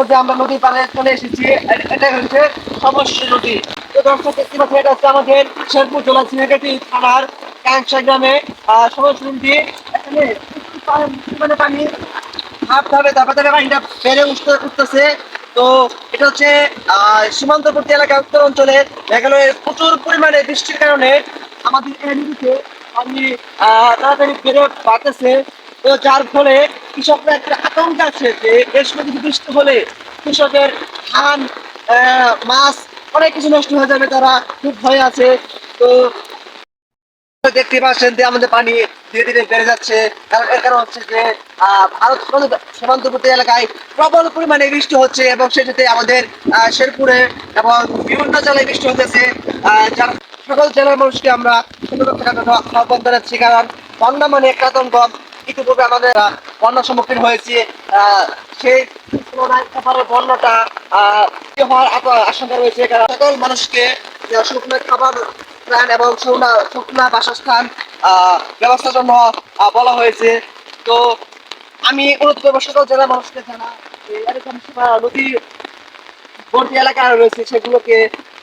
ইতিমধ্যে আমরা নদী পাড়ে চলে এসেছি। এটা হচ্ছে সমস্যা নদী। তো দর্শক, দেখতে পাচ্ছি এটা হচ্ছে আমাদের শেরপুর জেলা সিনেগাটি থানার কাংসা গ্রামে। সমস্যা নদী, এখানে পরিমাণে পানি হাফ ধাপে ধাপে ধাপে পানিটা বেড়ে উঠতে উঠতেছে। তো এটা হচ্ছে সীমান্তবর্তী এলাকা উত্তর অঞ্চলে মেঘালয়ের প্রচুর পরিমাণে বৃষ্টির কারণে আমাদের এই নদীতে পানি তাড়াতাড়ি বেড়ে বাড়তেছে। তো যার ফলে কৃষকরা একটা আতঙ্ক আছে যে বেশ কিছু বৃষ্টি হলে কৃষকের ধান মাছ অনেক কিছু নষ্ট হয়ে যাবে, তারা খুব ভয় আছে। তো দেখতে পাচ্ছেন যে আমাদের পানি ধীরে ধীরে বেড়ে যাচ্ছে। কারণ এর কারণ হচ্ছে যে ভারত সীমান্তবর্তী এলাকায় প্রবল পরিমাণে বৃষ্টি হচ্ছে এবং সেটাতে আমাদের শেরপুরে এবং বিভিন্ন জেলায় বৃষ্টি হতেছে। সকল জেলার মানুষকে আমরা আহ্বান জানাচ্ছি। কারণ বন্যা মানে একটা আতঙ্ক। ইতিপূর্বে আমাদের বন্যার সম্মুখীন হয়েছি। সেই তুলনায় এবারে বন্যাটা হওয়ার আশঙ্কা রয়েছে। সকল মানুষকে শুকনো খাবার ত্রাণ এবং শুকনা শুকনা বাসস্থান ব্যবস্থার জন্য বলা হয়েছে। তো আমি অনুরোধ করব সকল জেলার মানুষকে জানা এরকম নদী বর্তী এলাকা রয়েছে, সেগুলোকে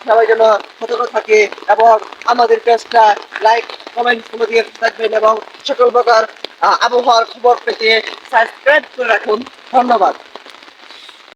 সবাই যেন সতর্ক থাকে এবং আমাদের পেজটা লাইক কমেন্ট করে দিয়ে থাকবেন এবং সকল প্রকার আবহাওয়ার খবর পেতে সাবস্ক্রাইব করে রাখুন। ধন্যবাদ।